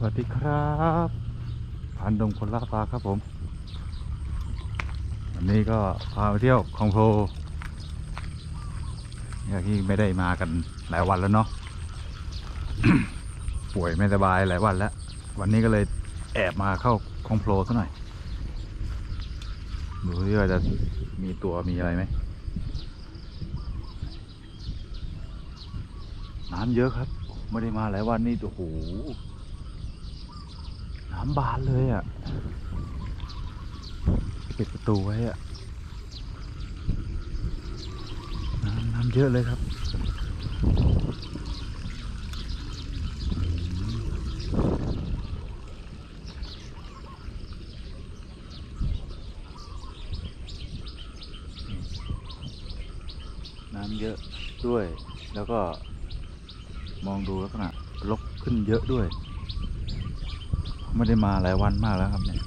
สวัสดีครับพันดงคนล่าปลาครับผม วันนี้ก็พาไปเที่ยวคลองโพอย่างที่ไม่ได้มากันหลายวันแล้วเนาะ ป่วยไม่สบายหลายวันแล้ว วันนี้ก็เลยแอบมาเข้าคลองโพซะหน่อย ดูที่ว่าจะมีตัวมีอะไรไหม น้ำเยอะครับ ไม่ได้มาหลายวันนี่โอ้โห น้ำบานเลยอะ่ะปิดประตูไว้อะ่ะน้ำน้ำเยอะเลยครับน้ำเยอะด้วย แล้วก็มองดูลักษณะลกขึ้นเยอะด้วย ไม่ได้มาหลายวันมากแล้วครับเนี่ย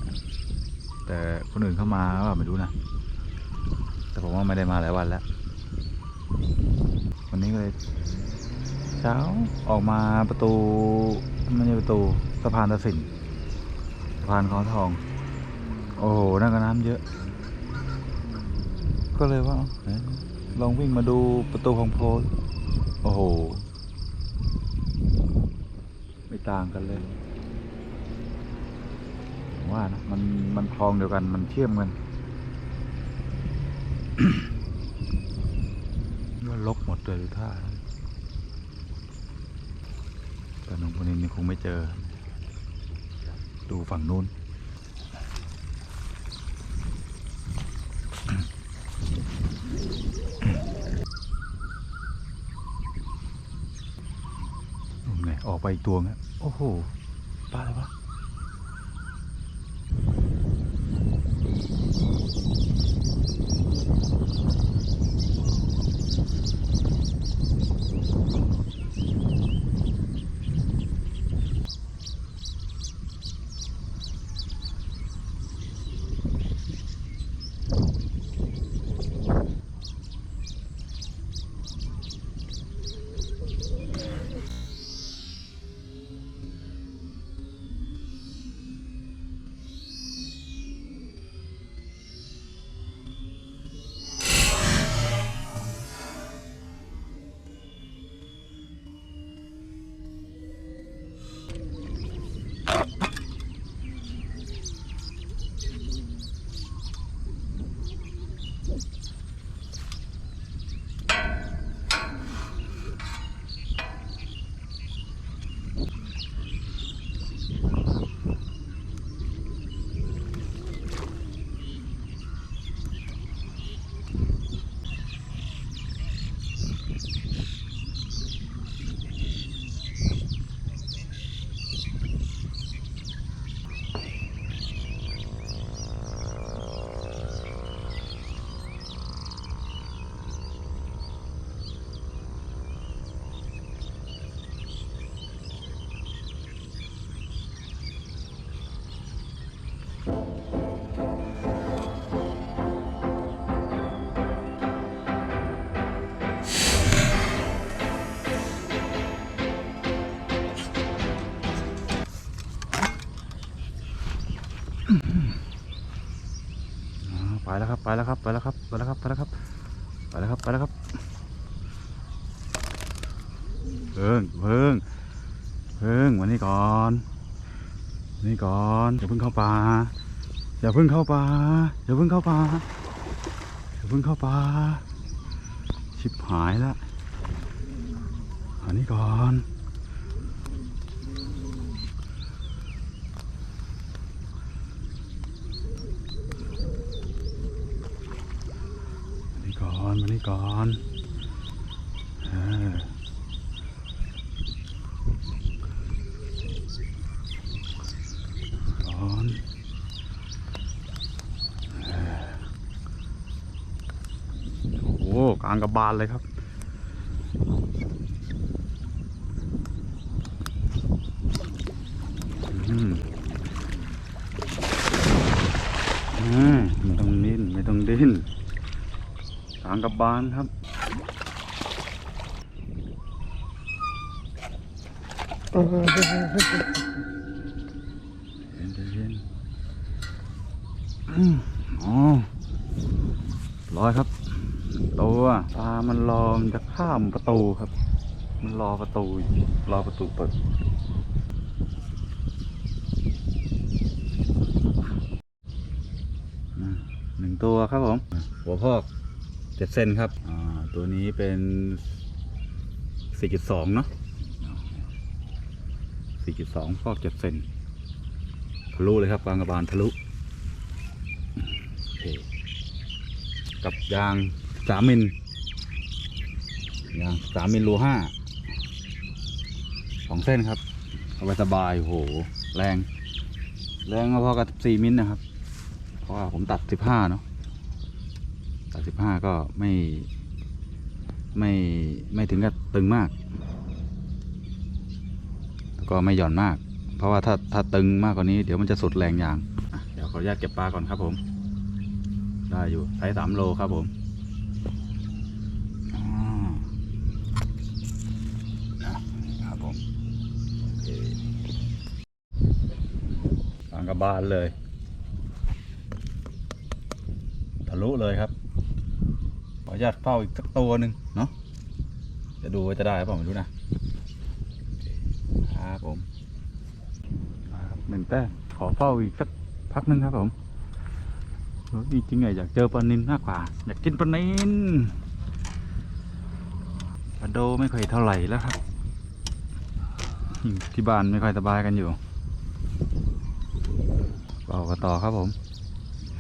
แต่คนอื่นเข้ามาก็ไม่รู้นะ แต่ผมว่าไม่ได้มาหลายวันแล้ว วันนี้ก็เลยเช้าออกมาประตูไม่ใช่ประตูสะพานตะสินสะพานคลองทอง โอ้โหนั่นก็น้ำเยอะ ก็เลยว่าลองวิ่งมาดูประตูของโพสโอ้โห ไม่ต่างกันเลย ว่านะมันมันคลองเดียวกันมันเชื่อมกันว่าลกหมดเลยดูท่าแต่หน้องคนนี้นี่คงไม่เจอ ดูฝั่งนู้นนู่นออกไปอีกตัวไงโอ้โหปลาอะไรวะ ไปแล้วครับไปแล้วครับไปแล้วครับไปแล้วครับไปแล้วครับไปแล้วครับไปแล้วครับเพิ่งเพิ่งเพิ่งวันนี้ก่อนนี่ก่อนอย่าเพิ่งเข้าป่าอย่าเพิ่งเข้าป่าอย่าเพิ่งเข้าป่าอย่าเพิ่งเข้าป่าชิบหายแล้วอันนี้ก่อน ก่อนมานี่ก่อนโอ้โหกลางกระบาลเลยครับอืมอืมไม่ต้องดิ้นไม่ต้องดิ้นางกระบาลครับ เย็นเย็นอ๋อร้อยครับ ตัวปลามันรอมันจะข้ามประตูครับ มันรอประตูรอประตูเปิดหนึ่งตัวครับผม หัวพอก เจ็ดเซนครับตัวนี้เป็นสี่จุดสองเนาะสี่จุดสองพอกเจ็ดเซนทะลุเลยครับกลางกระบาลทะลุกับยางสามมิลยางสามมิลรูห้าสองเส้นครับเอาไปสบายโหแรง แรงพอกับสี่มิลนะครับ เพราะว่าผมตัดสิบห้าเนาะ ตัดสิบห้าก็ไม่ไม่ไม่ถึงกับตึงมาก แล้วก็ไม่หย่อนมาก เพราะว่าถ้าถ้าตึงมากกว่านี้เดี๋ยวมันจะสุดแรงยางอะเดี๋ยวขออนุญาตเก็บปลาก่อนครับผม ได้อยู่ไซส์สามโลครับผมอ่านะครับผมโอเคกลางกระบาลเลย ทะลุเลยครับข ออนุญาตเฝ้าอีกสักตัวหนึ่งเนาะจะดูว่าจะได้หรือเปล่าไม่รู้นะครับผมหนึ่งแต้ขอเฝ้าอีกสักพักหนึ่งครับผมเออจริงๆอะอยากเจอปลานินมากกว่า อยากกินปลานินปลาโดไม่ค่อยเท่าไหร่แล้วครับที่บ้านไม่ค่อยสบายกันอยู่เฝ้ากันต่อครับผม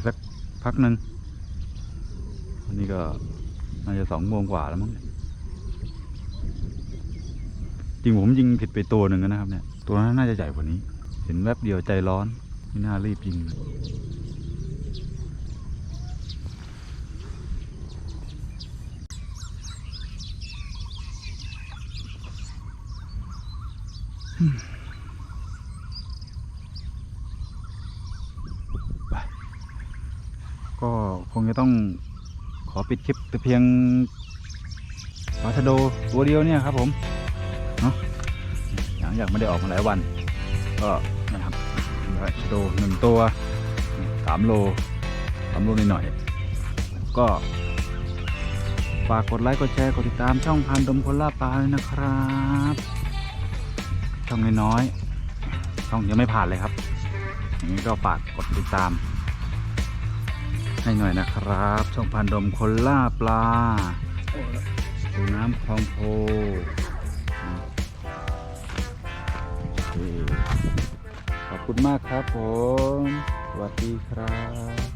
สักพักหนึ่งอันนี้ก็ น่าจะสองโมงกว่าแล้วมั้งจริงผมยิงผิดไปตัวหนึ่งนะครับเนี่ย ตัวนั้นน่าจะใหญ่กว่านี้ เห็นแวบเดียวใจร้อนไม่น่ารีบยิงก็คงจะต้อง ขอปิดคลิปแต่เพียงปลาชะโดตัวเดียวเนี่ยครับผมเนาะหลังจากไม่ได้ออกมาหลายวัน ก็นะครับปลาชะโดหนึ่งตัวสามโลสามโลนิดหน่อย ก็ฝากกดไลค์กดแชร์กดติดตามช่องพันดมคนล่าปลาด้วยนะครับช่องน้อยๆช่องยังไม่ผ่านเลยครับอย่างนี้ก็ฝากกดติดตาม ให้หน่อยนะครับ ช่องพันดมคนล่าปลาดูน้ำคลองโพโอขอบคุณมากครับผม สวัสดีครับ